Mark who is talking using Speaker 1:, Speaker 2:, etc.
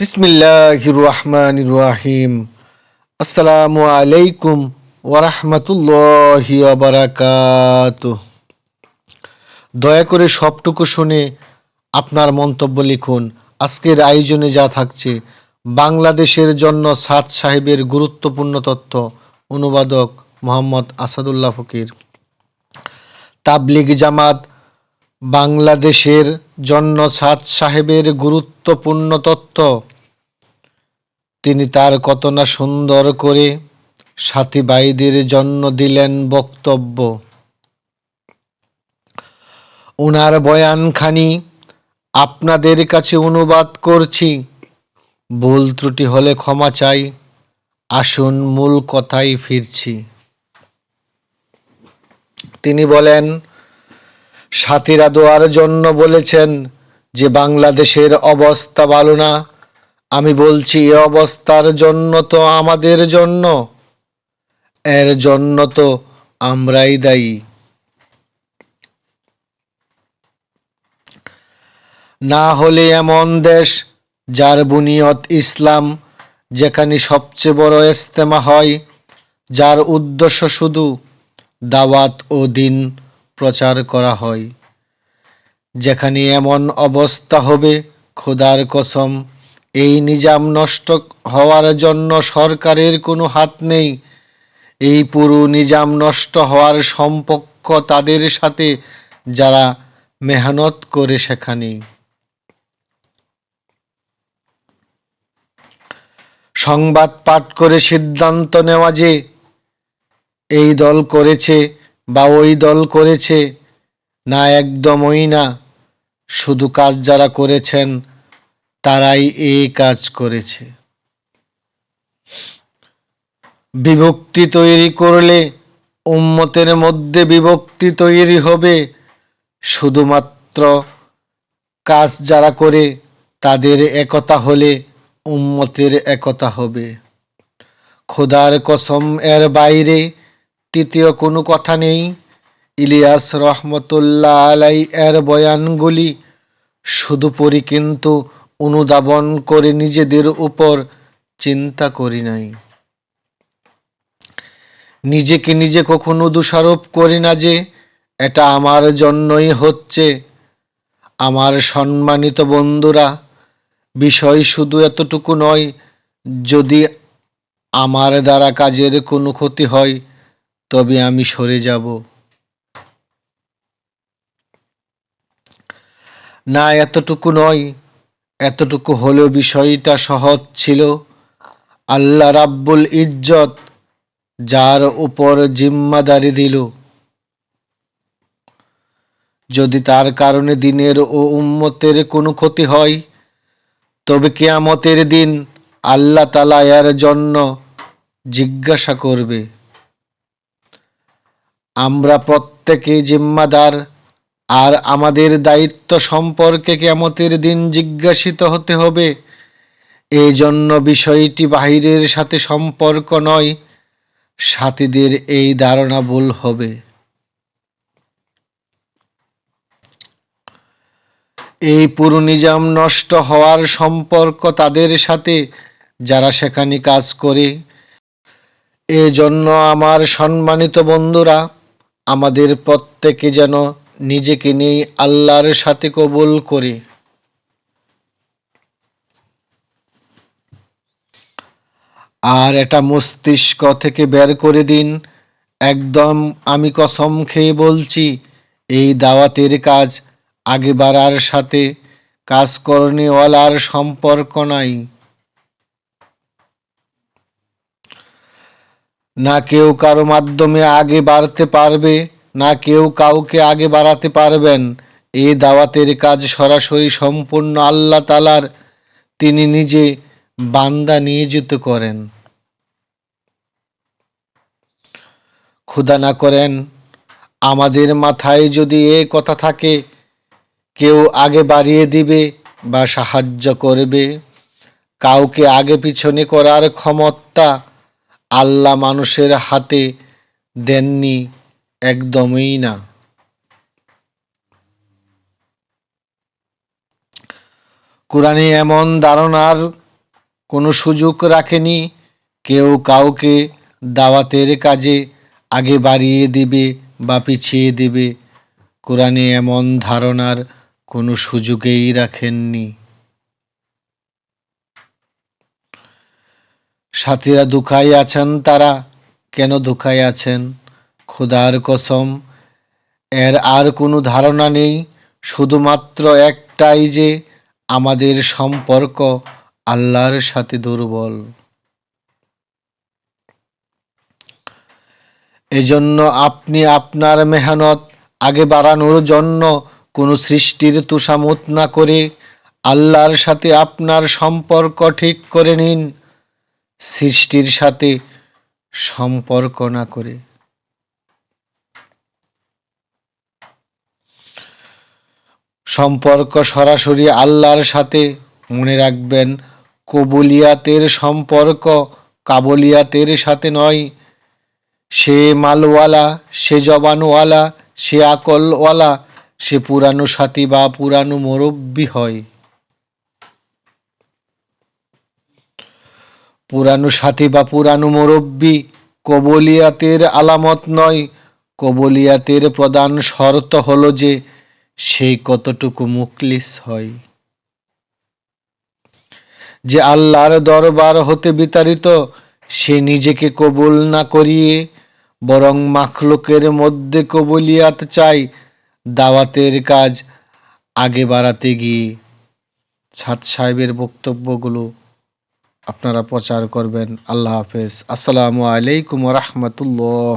Speaker 1: বিসমিল্লাহির রহমানির রহিম আসসালামু আলাইকুম ওরহমতুল্লাহি বারাকাতুহ দয়া করে সবটুকু শুনে আপনার মন্তব্য লিখুন। আজকের আয়োজনে যা থাকছে, বাংলাদেশের জন্য সাদ সাহেবের গুরুত্বপূর্ণ তথ্য। অনুবাদক মোহাম্মদ আসাদুল্লাহ ফকির। তাবলিগ জামাত বাংলাদেশের জন্য সাদ সাহেবের গুরুত্বপূর্ণ তত্ত্ব। তিনি তার কত না সুন্দর করে সাথী ভাইদের জন্য দিলেন বক্তব্য। ওনার বয়ানখানি, আপনাদের কাছে অনুবাদ করছি। ভুল ত্রুটি হলে ক্ষমা চাই। আসুন মূল কথায় ফিরছি। তিনি বলেন সাথীরা দোয়ার জন্য বলেছেন যে বাংলাদেশের অবস্থা ভালো না। আমি বলছি, এ অবস্থার জন্য তো আমাদের জন্য। এর জন্য তো আমরাই দায়ী। না হলে এমন দেশ যার বুনিয়ত ইসলাম যেখানে সবচেয়ে বড় ইস্তেমা হয়, যার উদ্দেশ্য শুধু দাওয়াত ও দিন প্রচার করা হয়। যেখানে এমন অবস্থা হবে, খোদার কসম, এই নিজাম নষ্ট হওয়ার জন্য সরকারের কোনো হাত নেই। এই পুরো নিজাম নষ্ট হওয়ার সম্পর্ক তাদের সাথে, যারা মেহনত করে সেখানে। সংবাদ পাঠ করে সিদ্ধান্ত নেওয়া যে, এই দল করেছে বা ওই দল করেছে, না একদমই না। শুধু কাজ যারা করেছেন, তারাই এই কাজ করেছে। বিভক্তি তৈরি করলে উম্মতের মধ্যে বিভক্তি তৈরি হবে। শুধুমাত্র কাজ যারা করে, তাদের একতা হলে উম্মতের একতা হবে। খোদার কসম এর বাইরে তৃতীয় কোনো কথা নেই। ইলিয়াস রহমতুল্লাহ আলাই এর বয়ানগুলি শুধু পড়ি কিন্তু অনুধাবন করে নিজেদের উপর চিন্তা করি নাই। নিজেকে নিজে কখনো দোষারোপ করি না যে এটা আমার জন্যই হচ্ছে। আমার সম্মানিত বন্ধুরা, বিষয় শুধু এতটুকু নয়, যদি আমার দ্বারা কাজের কোনো ক্ষতি হয় তবে আমি সরে যাব। না, এতটুকু নয়। এতটুকু হলেও বিষয়টা সহজ ছিল। আল্লাহ রাব্বুল ইজ্জত যার উপর জিম্মাদারি দিল। যদি তার কারণে দিনের ও উম্মতের কোনো ক্ষতি হয়, তবে কেয়ামতের দিন আল্লাহ তালা এর জন্য জিজ্ঞাসা করবে। আমরা প্রত্যেকে জিম্মাদার, আর আমাদের দায়িত্ব সম্পর্কে কেমতের দিন জিজ্ঞাসিত হতে হবে। এই জন্য বিষয়টি বাহিরের সাথে সম্পর্ক নয়, সাথীদের এই ধারণা ভুল হবে। এই পুরো নিজাম নষ্ট হওয়ার সম্পর্ক তাদের সাথে, যারা সেখানে কাজ করে। এজন্য আমার সম্মানিত বন্ধুরা আমাদের প্রত্যেকে যেন নিজেকে নিয়ে আল্লাহর সাথে কবুল করে। আর এটা মস্তিষ্ক থেকে বের করে দিন। একদম আমি কসম খেয়ে বলছি, এই দাওয়াতের কাজ আগে বাড়ার সাথে কাজ করণীওয়ালার সম্পর্ক নাই। না কেউ কারও মাধ্যমে আগে বাড়তে পারবে, না কেউ কাউকে আগে বাড়াতে পারবেন। এ দাওয়াতের কাজ সরাসরি সম্পূর্ণ আল্লাহ তালার তিনি নিজে বান্দা নিয়োজিত করেন। ক্ষুদা না করেন, আমাদের মাথায় যদি এ কথা থাকে, কেউ আগে বাড়িয়ে দিবে বা সাহায্য করবে। কাউকে আগে পিছনে করার ক্ষমতা আল্লাহ মানুষের হাতে দেননি একদমই না। কোরআনে এমন ধারণার কোনো সুযোগ রাখেনি, কেউ কাউকে দাওয়াতের কাজে আগে বাড়িয়ে দিবে বা পিছিয়ে দিবে। কোরআনে এমন ধারণার কোনো সুযোগেই রাখেননি। সাথীরা দুঃখায় আছেন তারা। কেন দুঃখায় আছেন? খোদার কসম, এর আর কোনো ধারণা নেই। শুধুমাত্র একটাই যে, আমাদের সম্পর্ক আল্লাহর সাথে দুর্বল। এজন্য আপনি আপনার মেহনত আগে বাড়ানোর জন্য কোনো সৃষ্টির তুষামত না করে আল্লাহর সাথে আপনার সম্পর্ক ঠিক করে নিন। সৃষ্টির সাথে সম্পর্ক না করে। সম্পর্ক সরাসরি আল্লাহর সাথে মনে রাখবেন, কবুলিয়াতের সম্পর্ক কাবুলিয়াতের সাথে নয়। সে মালওয়ালা, সে জবানওয়ালা, সে আকলওয়ালা, সে পুরানো সাথী বা পুরানো মুরব্বী হয়। পুরানো সাথী বা পুরানো মুরব্বী, কবলিয়াতের আলামত নয়। কবলিয়াতের প্রধান শর্ত হলো যে, সে কতটুকু মুকলিস হয়। যে আল্লাহর দরবার হতে বিতাড়িত, সে নিজেকে কবুল না করিয়ে বরং মাখলুকের মধ্যে কবুলিয়াত চাই দাওয়াতের কাজ আগে বাড়াতে গিয়ে। ছাদ সাহেবের বক্তব্যগুলো আপনারা প্রচার করবেন। আল্লাহ হাফেজ। আসসালামু আলাইকুম রহমতুল্লাহ।